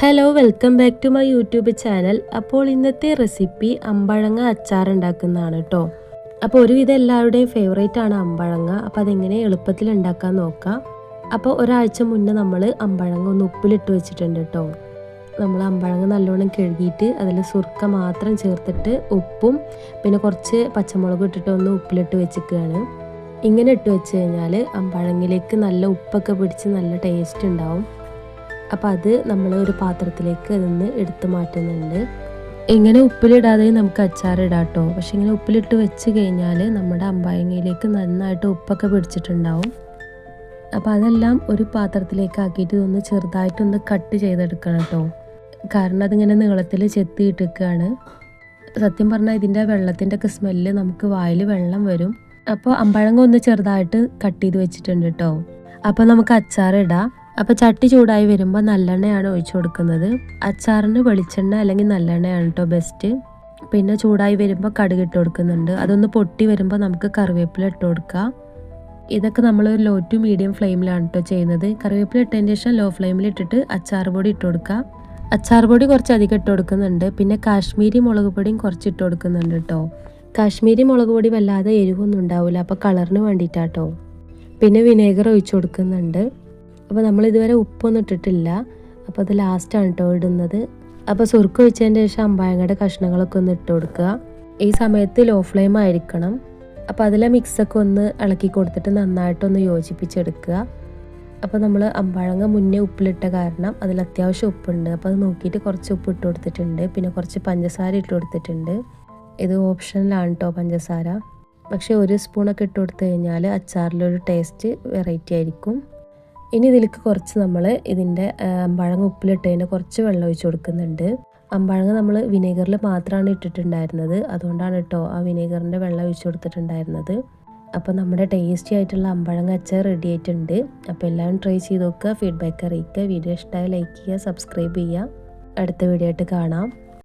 Hello welcome back to my YouTube channel അപ്പോൾ ഇന്നത്തെ recipe അമ്പഴങ്ങ അച്ചാർ ഉണ്ടാക്കുന്നതാണ് കേട്ടോ അപ്പോൾ ഒരുവിധം എല്ലാവരുടെയും ഫേവറേറ്റ് ആണ് അമ്പഴങ്ങ. അപ്പോൾ അതെങ്ങനെ എളുപ്പത്തിൽ ഉണ്ടാക്കാൻ നോക്കാം. അപ്പോൾ ഒരാഴ്ച മുന്നേ നമ്മൾ അമ്പഴങ്ങ ഒന്ന് ഉപ്പിലിട്ട് വെച്ചിട്ടുണ്ട് കേട്ടോ നമ്മൾ അമ്പഴങ്ങ നല്ലോണം കഴുകിയിട്ട് അതിൽ സുർക്ക മാത്രം ചേർത്തിട്ട് ഉപ്പും പിന്നെ കുറച്ച് പച്ചമുളക് ഇട്ടിട്ട് ഒന്ന് ഉപ്പിലിട്ട് വെച്ചിരിക്കുകയാണ്. ഇങ്ങനെ ഇട്ട് വെച്ച് കഴിഞ്ഞാൽ അമ്പഴങ്ങിലേക്ക് നല്ല ഉപ്പൊക്കെ പിടിച്ച് നല്ല ടേസ്റ്റ് ഉണ്ടാവും. അപ്പോൾ അത് നമ്മൾ ഒരു പാത്രത്തിലേക്ക് നിന്ന് എടുത്ത് മാറ്റുന്നുണ്ട്. ഇങ്ങനെ ഉപ്പിലിടാതെ നമുക്ക് അച്ചാർ ഇടാം കേട്ടോ പക്ഷെ ഇങ്ങനെ ഉപ്പിലിട്ട് വെച്ച് കഴിഞ്ഞാൽ നമ്മുടെ അമ്പായങ്ങയിലേക്ക് നന്നായിട്ട് ഉപ്പൊക്കെ പിടിച്ചിട്ടുണ്ടാവും. അപ്പോൾ അതെല്ലാം ഒരു പാത്രത്തിലേക്ക് ആക്കിയിട്ട് ഇതൊന്ന് ചെറുതായിട്ടൊന്ന് കട്ട് ചെയ്തെടുക്കണം കേട്ടോ. കാരണം അതിങ്ങനെ നീളത്തിൽ ചെത്തിയിട്ടിരിക്കുകയാണ് സത്യം പറഞ്ഞാൽ ഇതിന്റെ വെള്ളത്തിന്റെ ഒക്കെ സ്മെല്ല് നമുക്ക് വായിൽ വെള്ളം വരും. അപ്പോൾ അമ്പഴങ്ങ ഒന്ന് ചെറുതായിട്ട് കട്ട് ചെയ്ത് വെച്ചിട്ടുണ്ട് കേട്ടോ. അപ്പോൾ നമുക്ക് അച്ചാർ ഇടാം. അപ്പോൾ ചട്ടി ചൂടായി വരുമ്പോൾ നല്ലെണ്ണയാണ് ഒഴിച്ചു കൊടുക്കുന്നത്. അച്ചാറിന് വെളിച്ചെണ്ണ അല്ലെങ്കിൽ നല്ലെണ്ണയാണ് കേട്ടോ ബെസ്റ്റ് പിന്നെ ചൂടായി വരുമ്പോൾ കടുക് ഇട്ട് കൊടുക്കുന്നുണ്ട്. അതൊന്ന് പൊട്ടി വരുമ്പോൾ നമുക്ക് കറിവേപ്പില ഇട്ട് കൊടുക്കാം. ഇതൊക്കെ നമ്മൾ ലോ ടു മീഡിയം ഫ്ലെയിമിലാണ് കേട്ടോ ചെയ്യുന്നത്. കറിവേപ്പില ഇട്ടതിന് ശേഷം ലോ ഫ്ലെയിമിൽ ഇട്ടിട്ട് അച്ചാർ പൊടി ഇട്ട് കൊടുക്കുക അച്ചാർ പൊടി കുറച്ച് അധികം ഇട്ട് കൊടുക്കുന്നുണ്ട്. പിന്നെ കാശ്മീരി മുളക് പൊടിയും കുറച്ച് ഇട്ട് കൊടുക്കുന്നുണ്ട് കേട്ടോ കാശ്മീരി മുളക് പൊടി വല്ലാതെ എരിവൊന്നും ഉണ്ടാവില്ല അപ്പോൾ കളറിന് വേണ്ടിയിട്ടാട്ടോ പിന്നെ വിനേഗർ ഒഴിച്ചു കൊടുക്കുന്നുണ്ട്. അപ്പോൾ നമ്മളിതുവരെ ഉപ്പൊന്നും ഇട്ടിട്ടില്ല. അപ്പോൾ അത് ലാസ്റ്റാണ് കേട്ടോ ഇടുന്നത്. അപ്പോൾ സുർക്ക് ഒഴിച്ചതിന്റെ ശേഷം അമ്പായങ്ങയുടെ കഷ്ണങ്ങളൊക്കെ ഒന്ന് ഇട്ട് കൊടുക്കുക. ഈ സമയത്ത് ലോ ഫ്ലെയിം ആയിരിക്കണം. അപ്പോൾ അതിലെ മിക്സൊക്കെ ഒന്ന് ഇളക്കി കൊടുത്തിട്ട് നന്നായിട്ടൊന്ന് യോജിപ്പിച്ചെടുക്കുക. അപ്പോൾ നമ്മൾ അമ്പഴങ്ങ മുന്നേ ഉപ്പിലിട്ട കാരണം അതിൽ അത്യാവശ്യം ഉപ്പുണ്ട്. അപ്പോൾ അത് നോക്കിയിട്ട് കുറച്ച് ഉപ്പ് ഇട്ട് കൊടുത്തിട്ടുണ്ട്. പിന്നെ കുറച്ച് പഞ്ചസാര ഇട്ട് കൊടുത്തിട്ടുണ്ട്. ഇത് ഓപ്ഷനിലാണ് കേട്ടോ പഞ്ചസാര. പക്ഷേ ഒരു സ്പൂണൊക്കെ ഇട്ട് കൊടുത്തു കഴിഞ്ഞാൽ അച്ചാറിലൊരു ടേസ്റ്റ് വെറൈറ്റി ആയിരിക്കും. ഇനി ഇതിലേക്ക് കുറച്ച് നമ്മൾ ഇതിന്റെ അമ്പഴങ്ങ ഉപ്പിലിട്ടതിന് കുറച്ച് വെള്ളം ഒഴിച്ച് കൊടുക്കുന്നുണ്ട്. അമ്പഴങ്ങ നമ്മൾ വിനേഗറിൽ മാത്രമാണ് ഇട്ടിട്ടുണ്ടായിരുന്നത്. അതുകൊണ്ടാണ് കേട്ടോ ആ വിനേഗറിന്റെ വെള്ളം ഒഴിച്ച് കൊടുത്തിട്ടുണ്ടായിരുന്നത്. അപ്പോൾ നമ്മുടെ ടേസ്റ്റി ആയിട്ടുള്ള അമ്പഴങ്ങ അച്ചാർ റെഡി ആയിട്ടുണ്ട്. അപ്പോൾ എല്ലാവരും ട്രൈ ചെയ്ത് നോക്കുക. ഫീഡ്ബാക്ക് അറിയിക്കുക. വീഡിയോ ഇഷ്ടമായി ലൈക്ക് ചെയ്യുക സബ്സ്ക്രൈബ് ചെയ്യുക. അടുത്ത വീഡിയോ ആയിട്ട് കാണാം.